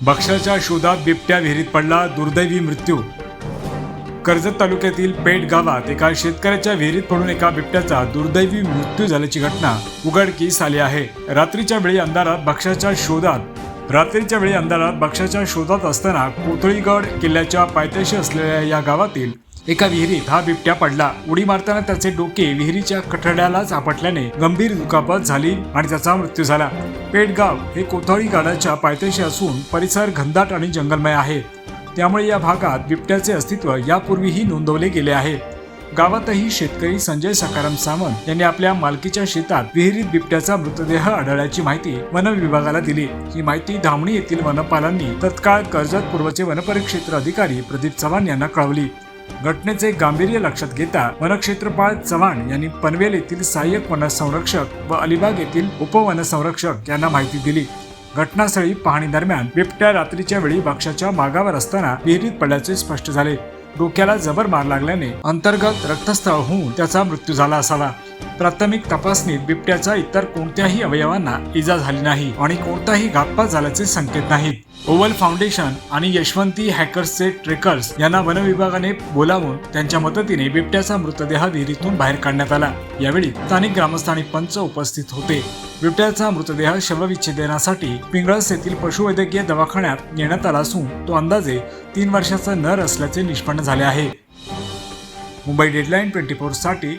भक्ष्याच्या शोधात बिबट्या विहिरीत पडला दुर्दैवी मृत्यू. कर्जत तालुक्यातील पेठ गावात एका शेतकऱ्याच्या विहिरीत पडून एका बिबट्याचा दुर्दैवी मृत्यू झाल्याची घटना उघडकीस आली आहे. रात्रीच्या वेळी अंधारात भक्ष्याच्या शोधात रात्रीच्या वेळी अंधारात भक्ष्याच्या शोधात असताना कोथळीगड किल्ल्याच्या पायथ्याशी असलेल्या या गावातील एका विहिरीत हा बिबट्या पडला. उडी मारताना त्याचे डोके विहिरीच्या कठड्याला झापटल्याने गंभीर दुखापत झाली आणि त्याचा मृत्यू झाला. पेटगाव हे कोथळी गाडाच्या पायथ्याशी असून परिसर घनदाट आणि जंगलमय आहे. त्यामुळे या भागात बिबट्याचे अस्तित्व यापूर्वीही नोंदवले गेले आहे. गावातही शेतकरी संजय सकाराम सावंत यांनी आपल्या मालकीच्या शेतात विहिरीत बिबट्याचा मृतदेह आढळल्याची माहिती वन विभागाला दिली. ही माहिती धामणी येथील वनपालांनी तत्काळ कर्जत पूर्वचे वनपरिक्षेत्र अधिकारी प्रदीप चव्हाण यांना कळवली. घटनेचे गांभीर्य लक्षात घेता वनक्षेत्रपाळ चव्हाण यांनी पनवेल येथील सहाय्यक वनसंरक्षक व अलिबाग येथील उपवनसंरक्षक यांना माहिती दिली. घटनास्थळी पाहणी दरम्यान बिबट्या रात्रीच्या वेळी भक्ष्याच्या मागावर असताना विहिरीत पडल्याचे स्पष्ट झाले. डोक्याला जबर मार लागल्याने अंतर्गत रक्तस्थळ होऊन त्याचा मृत्यू झाला असावा. प्राथमिक तपासणीत बिबट्याच्या इतर कोणत्याही अवयवांना इजा झाली नाही आणि कोणताही घातपात झाल्याचे संकेत नाहीत. ओवल फाउंडेशन आणि यशवंती हॅकर्सचे ट्रेकर्स यांना वनविभागाने बोलावून त्यांच्या मदतीने बिबट्याचा मृतदेह विहिरीतून बाहेर काढण्यात आला. यावेळी स्थानिक ग्रामस्थ आणि पंच उपस्थित होते. बिबट्याचा मृतदेह शवविच्छेदनासाठी पिंगळस येथील पशुवैद्यकीय दवाखान्यात नेण्यात आला असून तो अंदाजे तीन वर्षाचा नर असल्याचे निष्पन्न झाले आहे. Mumbai deadline twenty फोरसाठी